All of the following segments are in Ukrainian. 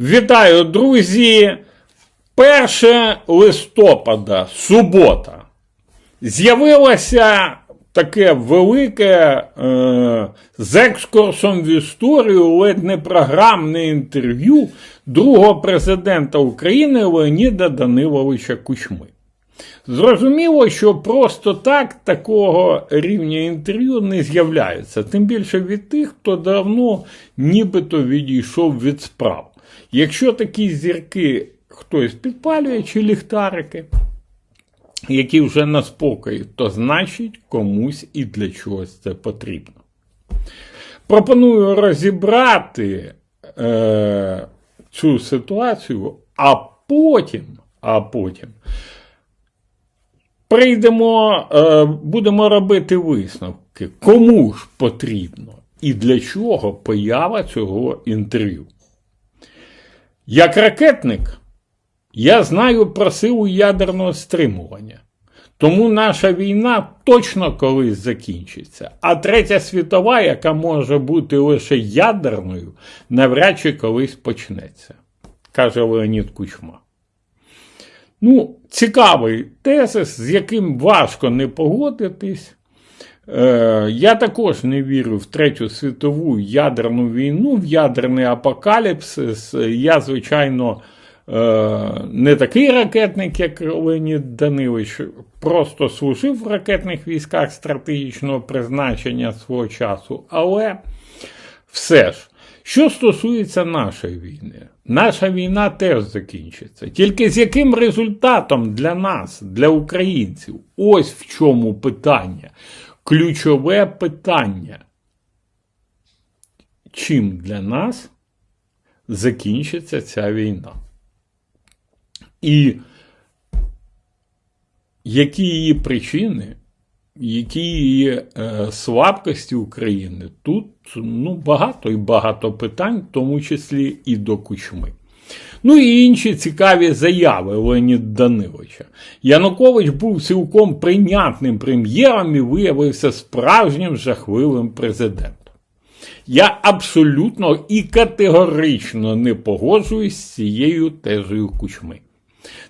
Вітаю, друзі! 1 листопада, субота. З'явилося таке велике е, з екскурсом в історію, ледь не програмне інтерв'ю другого президента України Леоніда Даниловича Кучми. Зрозуміло, що просто так такого рівня інтерв'ю не з'являється, тим більше від тих, хто давно нібито відійшов від справ. Якщо такі зірки хтось підпалює чи ліхтарики, які вже на спокої, то значить комусь і для чогось це потрібно. Пропоную розібрати е, цю ситуацію, а потім, а потім прийдемо, е, будемо робити висновки, кому ж потрібно і для чого поява цього інтерв'ю. Як ракетник, я знаю про силу ядерного стримування. Тому наша війна точно колись закінчиться. А третя світова, яка може бути лише ядерною, навряд чи колись почнеться, каже Леонід Кучма. Ну, цікавий тезис, з яким важко не погодитись. Е, я також не вірю в Третю світову ядерну війну, в ядерний апокаліпсис. Я, звичайно, е, не такий ракетник, як Леонід Данилович, просто служив в ракетних військах стратегічного призначення свого часу. Але все ж, що стосується нашої війни, наша війна теж закінчиться. Тільки з яким результатом для нас, для українців? Ось в чому питання. Ключове питання. Чим для нас закінчиться ця війна? І які її причини, які її е, слабкості України? Тут ну, багато і багато питань, в тому числі і до кучми. Ну і інші цікаві заяви Леоніда Даниловича. Янукович був цілком прийнятним прем'єром і виявився справжнім жахливим президентом. Я абсолютно і категорично не погоджуюсь з цією тезою кучми.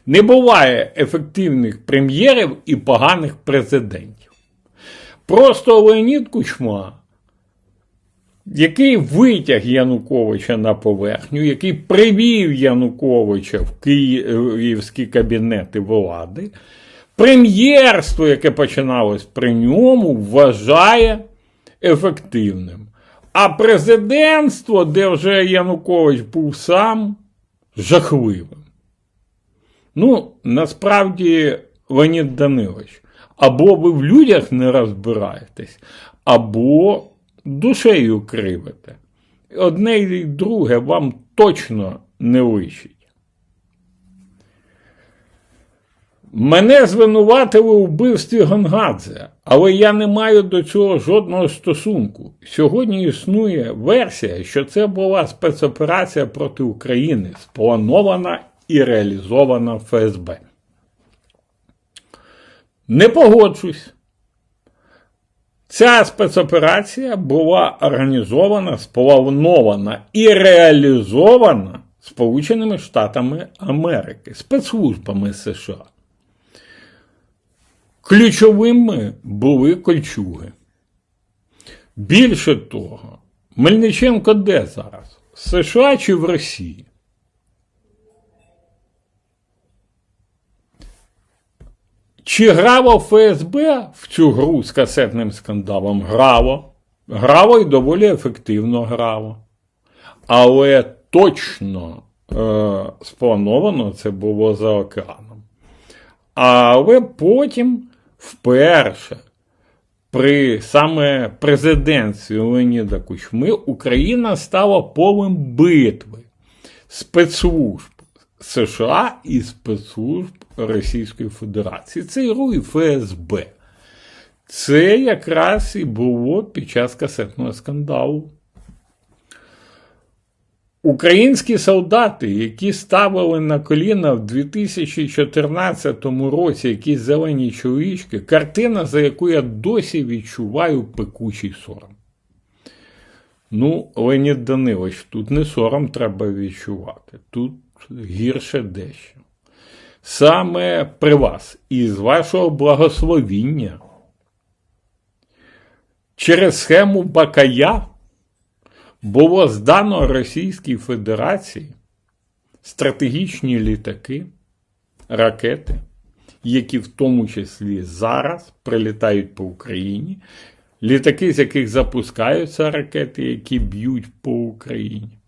Не буває ефективних прем'єрів і поганих президентів. Просто Леонід Кучма який витяг Януковича на поверхню, який привів Януковича в київські кабінети влади, прем'єрство, яке починалось при ньому, вважає ефективним. А президентство, де вже Янукович був сам, жахливим. Ну, насправді, Леонід Данилович, або ви в людях не розбираєтесь, або душею кривите. Одне і друге вам точно не личить. Мене звинуватили у вбивстві Гонгадзе, але я не маю до цього жодного стосунку. Сьогодні існує версія, що це була спецоперація проти України, спланована і реалізована ФСБ. Не погоджусь. Ця спецоперація була організована, спланована і реалізована Сполученими Штатами Америки, спецслужбами США. Ключовими були кольчуги. Більше того, Мельниченко де зараз? В США чи в Росії? Чи грало ФСБ в цю гру з касетним скандалом? Грало. Грало і доволі ефективно грало. Але точно е, сплановано це було за океаном. Але потім вперше при саме президентстві Леоніда Кучми Україна стала полем битви спецслужб США і спецслужб Російської Федерації. Це РУ і ФСБ. Це якраз і було під час касетного скандалу. Українські солдати, які ставили на коліна в 2014 році якісь зелені чоловічки, картина, за яку я досі відчуваю пекучий сором. Ну, Леонід Данилович, тут не сором треба відчувати, тут гірше дещо. Саме при вас і з вашого благословіння через схему Бакая було здано Російській Федерації стратегічні літаки, ракети, які в тому числі зараз прилітають по Україні, літаки, з яких запускаються ракети, які б'ють по Україні.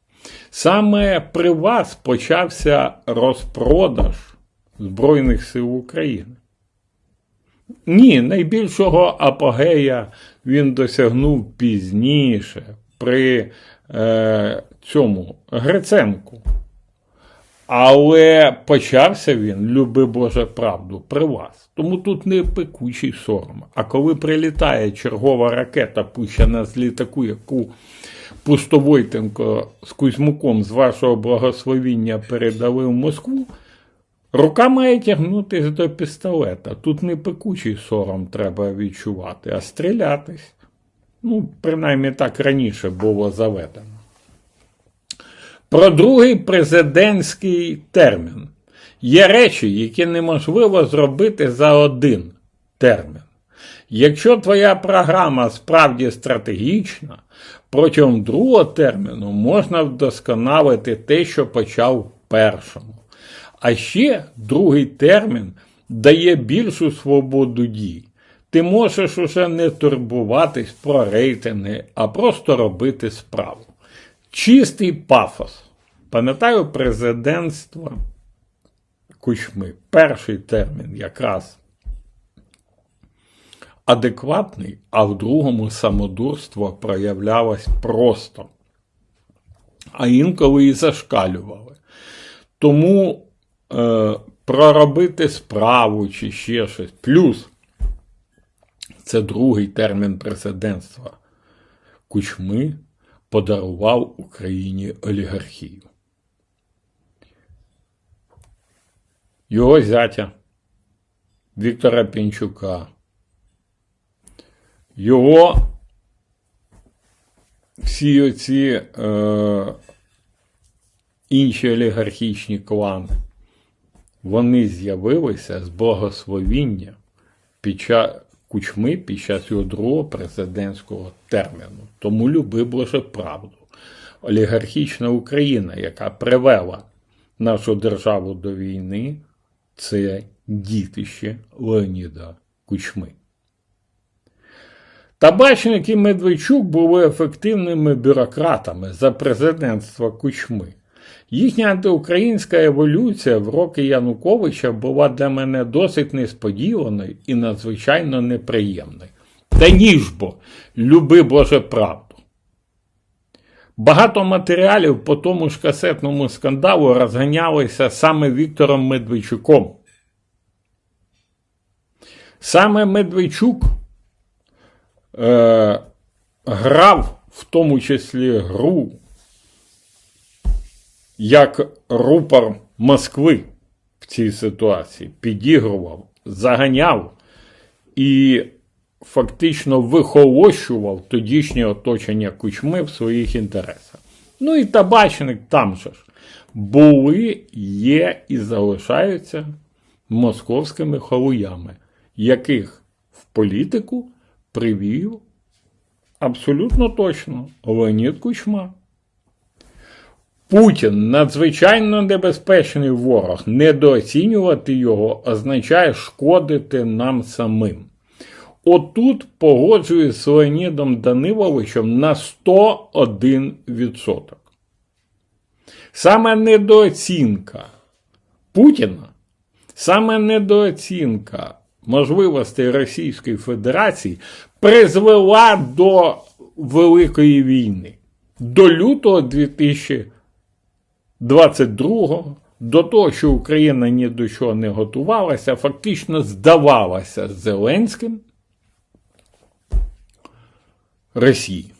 Саме при вас почався розпродаж Збройних сил України. Ні, найбільшого апогея він досягнув пізніше при е, цьому Гриценку. Але почався він, люби Боже правду, при вас. Тому тут не пекучий сором. А коли прилітає чергова ракета, пущена з літаку, яку Пустовойтенко з Кузьмуком з вашого благословіння передали в Москву, рука має тягнутися до пістолета. Тут не пекучий сором треба відчувати, а стрілятись. Ну, принаймні так раніше було заведено. Про другий президентський термін. Є речі, які неможливо зробити за один термін. Якщо твоя програма справді стратегічна, протягом другого терміну можна вдосконалити те, що почав в першому. А ще другий термін дає більшу свободу дій. Ти можеш уже не турбуватись про рейтинги, а просто робити справу. Чистий пафос. Пам'ятаю президентство Кучми. Перший термін якраз адекватний, а в другому самодурство проявлялось просто. А інколи і зашкалювали. Тому е, проробити справу чи ще щось. Плюс це другий термін президентства. Кучми подарував Україні олігархію. Його зятя Віктора Пінчука. Його всі оці е, інші олігархічні клани, вони з'явилися з благословіння під час кучми під час його другого президентського терміну. Тому любив лише правду. Олігархічна Україна, яка привела нашу державу до війни, це дітище Леоніда Кучми. Табачник і Медведчук були ефективними бюрократами за президентства Кучми. Їхня антиукраїнська еволюція в роки Януковича була для мене досить несподіваною і надзвичайно неприємною. Та ніж бо, люби Боже правду. Багато матеріалів по тому ж касетному скандалу розганялися саме Віктором Медведчуком. Саме Медведчук е, грав в тому числі гру як рупор Москви в цій ситуації, підігрував, заганяв і фактично вихолощував тодішнє оточення кучми в своїх інтересах. Ну і табачник там же ж були, є і залишаються московськими халуями, яких в політику привів абсолютно точно Леонід Кучма. Путін надзвичайно небезпечний ворог. Недооцінювати його означає шкодити нам самим. Отут погоджуюсь з Леонідом Даниловичем на 101%. Саме недооцінка Путіна, саме недооцінка можливостей Російської Федерації призвела до Великої війни, до лютого 2022 до того, що Україна ні до чого не готувалася, фактично здавалася Зеленським Росії.